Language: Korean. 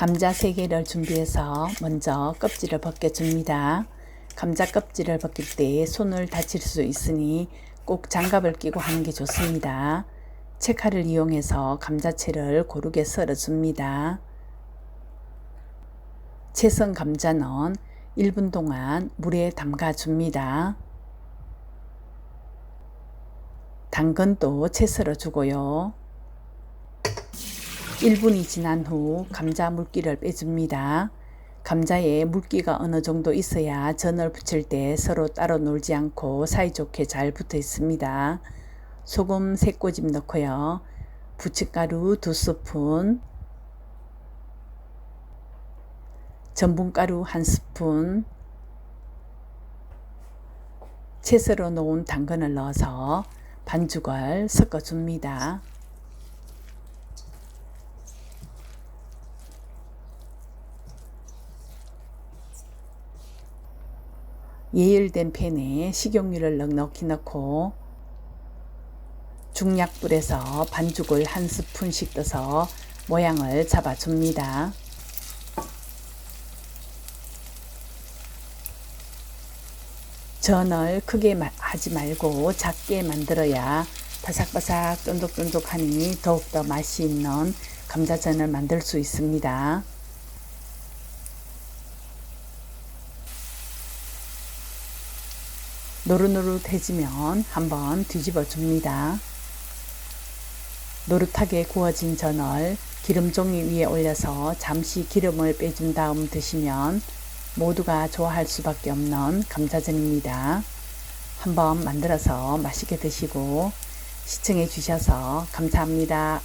감자 3개를 준비해서 먼저 껍질을 벗겨줍니다. 감자 껍질을 벗길 때 손을 다칠 수 있으니 꼭 장갑을 끼고 하는 게 좋습니다. 채칼을 이용해서 감자채를 고르게 썰어줍니다. 채선 감자는 1분 동안 물에 담가줍니다. 당근도 채 썰어주고요. 1분이 지난 후 감자 물기를 빼줍니다. 감자에 물기가 어느 정도 있어야 전을 부칠 때 서로 따로 놀지 않고 사이좋게 잘 붙어 있습니다. 소금 3꼬집 넣고요. 부침가루 2스푼, 전분가루 1스푼, 채 썰어 놓은 당근을 넣어서 반죽을 섞어줍니다. 예열된 팬에 식용유를 넉넉히 넣고 중약불에서 반죽을 한 스푼씩 떠서 모양을 잡아줍니다. 전을 크게 하지 말고 작게 만들어야 바삭바삭 쫀득쫀득하니 더욱더 맛이 있는 감자전을 만들 수 있습니다. 노릇노릇해지면 한번 뒤집어 줍니다. 노릇하게 구워진 전을 기름 종이 위에 올려서 잠시 기름을 빼준 다음 드시면 모두가 좋아할 수밖에 없는 감자전입니다. 한번 만들어서 맛있게 드시고 시청해 주셔서 감사합니다.